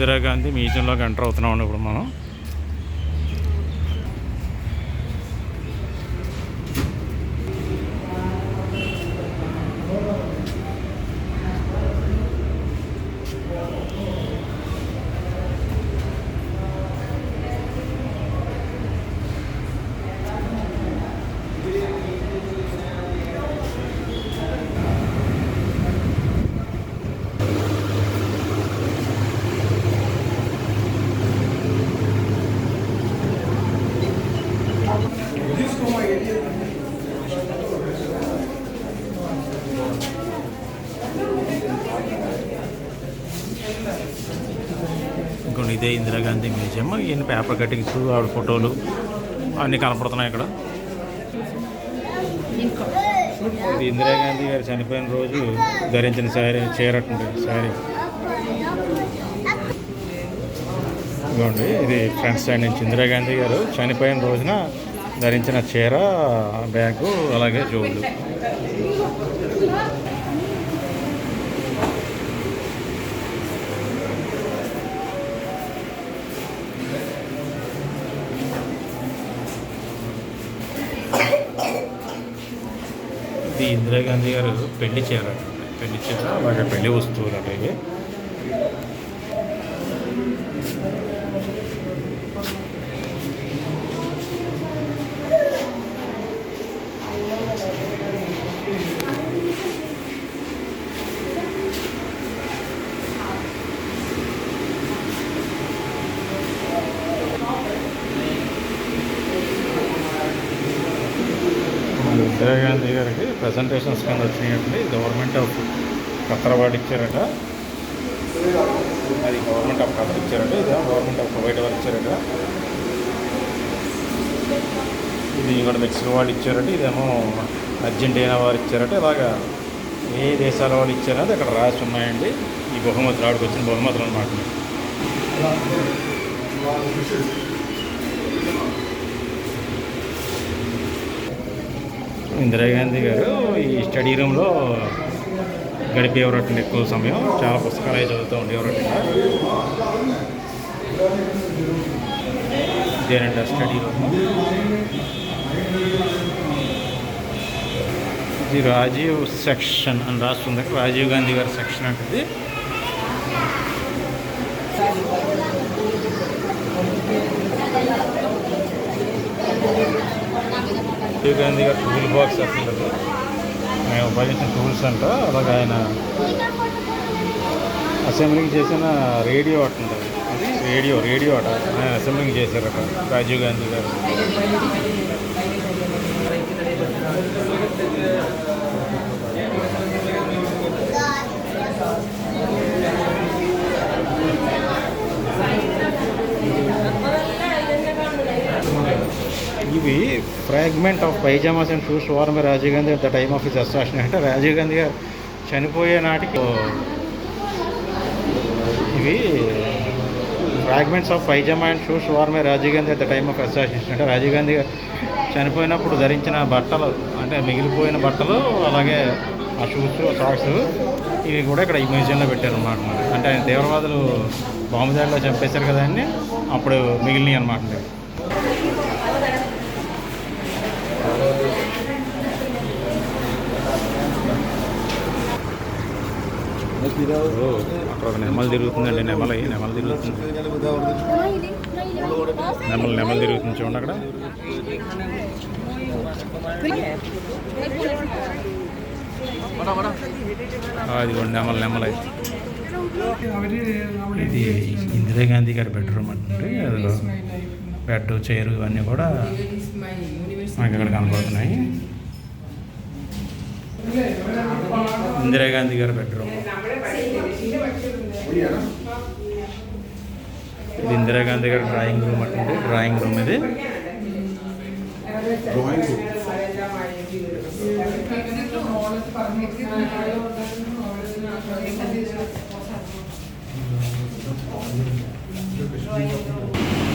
Indira Gandhi మ్యూజియంలోకి enter అవుతున్నాం ఇప్పుడు మనం. ఇంకొన్ని ఇదే ఇందిరాగాంధీ మ్యూజియం. ఈయన పేపర్ కటింగ్స్ ఆవిడ ఫోటోలు అన్నీ కనపడుతున్నాయి ఇక్కడ. ఇది ఇందిరాగాంధీ గారు చనిపోయిన రోజు ధరించిన శారీ చీరట్టుంది శారీ. ఇదిగోండి ఇది ఫ్రంట్ సైడ్ నుంచి ఇందిరాగాంధీ గారు చనిపోయిన రోజున ధరించిన చీర బ్యాగు అలాగే జోళ్ళు ఇందిరాగాంధీ గారు పెళ్ళి చీర పెళ్ళి చీర వాళ్ళ పెళ్ళి వస్తువులు అంటే ఇందిరా గాంధీ గారికి ప్రజెంటేషన్స్ కింద వచ్చినాయండి గవర్నమెంట్ ఆఫ్ ఖత్తర్ ఇచ్చారట. అది గవర్నమెంట్ ఆఫ్ ఖతర్ ఇచ్చారట. ఇది గవర్నమెంట్ ఆఫ్ కువైట్ వాళ్ళు ఇచ్చారట. ఇది ఇక్కడ మెక్సికో వాళ్ళు ఇచ్చారట. ఇదేమో అర్జెంటీనా వారు ఇచ్చారట. ఇలాగా ఏ దేశాల వాళ్ళు ఇచ్చారో అది అక్కడ రాసి ఉన్నాయండి. ఈ బహుమతులు ఆడికి వచ్చిన బహుమతులు అనమాట ఇందిరాగాంధీ గారు ఈ స్టడీ రూమ్లో గడిపేవారటండి ఎక్కువ సమయం. చాలా పుస్తకాలు అవి చదువుతూ ఉండేవారట. ఇదేనండి స్టడీ రూమ్. ఇది రాజీవ్ సెక్షన్ అని రాస్తుంది. రాజీవ్ గాంధీ గారి సెక్షన్ అంటే రాజీవ్ గాంధీ గారి టూల్ బాక్స్ అసలు. మేము ఉపయోగించిన టూల్స్ అంట అలాగే ఆయన అసెంబ్లింగ్ చేసిన రేడియో అట ఉంటుంది. అది రేడియో రేడియో అట. ఆయన అసెంబ్లింగ్ చేశారట రాజీవ్ గాంధీ గారు ఇవి fragment of pyjamas and shoes worn by Rajiv Gandhi at the time of his assassination అంటే రాజీవ్ గాంధీ గారు చనిపోయే నాటికి ఇవి fragments of pyjama and shoes worn by Rajiv Gandhi at the time of assassination. అంటే రాజీవ్ గాంధీ గారు చనిపోయినప్పుడు ధరించిన బట్టలు అంటే మిగిలిపోయిన బట్టలు అలాగే ఆ షూస్ సాక్స్ ఇవి కూడా ఇక్కడ ఈ మ్యూజియంలో పెట్టారు మరి. అంటే ఆయన తీవ్రవాదులు బాంబు దాడిలో చంపేశారు కదా అని అప్పుడు మిగిలినవి అనమాట అక్కడ ఒక నెమలు తిరుగుతుందండి నెమలి నెమలు తిరుగుతుంది. నెమలు నెమలు తిరుగుతుంది చూడండి అక్కడ. అది కూడా నెమలు నెమలై. ఇది ఇందిరాగాంధీ గారి బెడ్రూమ్ అంటే అందులో బెడ్ చైర్ ఇవన్నీ కూడా మనకి ఇక్కడ కనబడుతున్నాయి. ఇందిరాగాంధీ గారి బెడ్రూమ్. ఇది ఇందిరాగాంధీ గారి డ్రాయింగ్ రూమ్ అంటే డ్రాయింగ్ రూమ్ ఇది.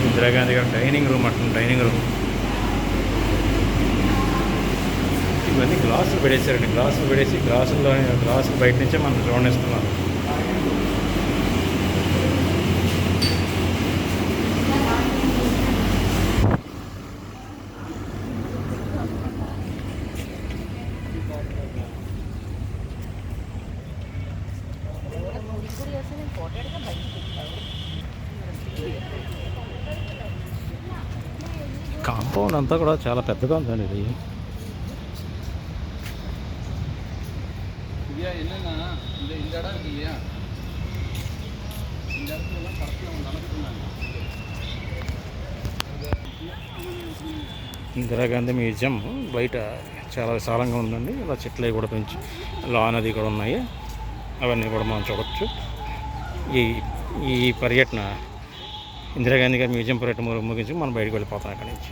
ఇందిరాగాంధీ గారి డైనింగ్ రూమ్ అంటుంది డైనింగ్ రూమ్. ఇవన్నీ గ్లాసులు పెడేశారండి గ్లాసులు పెడేసి గ్లాసుల్లో గ్లాసులు బయట నుంచే మనం చూడనిస్తున్నారు కాంపౌండ్ అంతా కూడా చాలా పెద్దగా ఉందండి ఇది. ఇందిరాగాంధీ మ్యూజియం బయట చాలా విశాలంగా ఉందండి. ఇలా చెట్లు కూడా పెంచి లాన్ అది కూడా ఉన్నాయి. అవన్నీ కూడా మనం చూడవచ్చు ఈ ఈ పర్యటన ఇందిరాగాంధీ గారి మ్యూజియం పర్యటన ముగించి మనం బయటకు వెళ్ళిపోతాం అక్కడి నుంచి.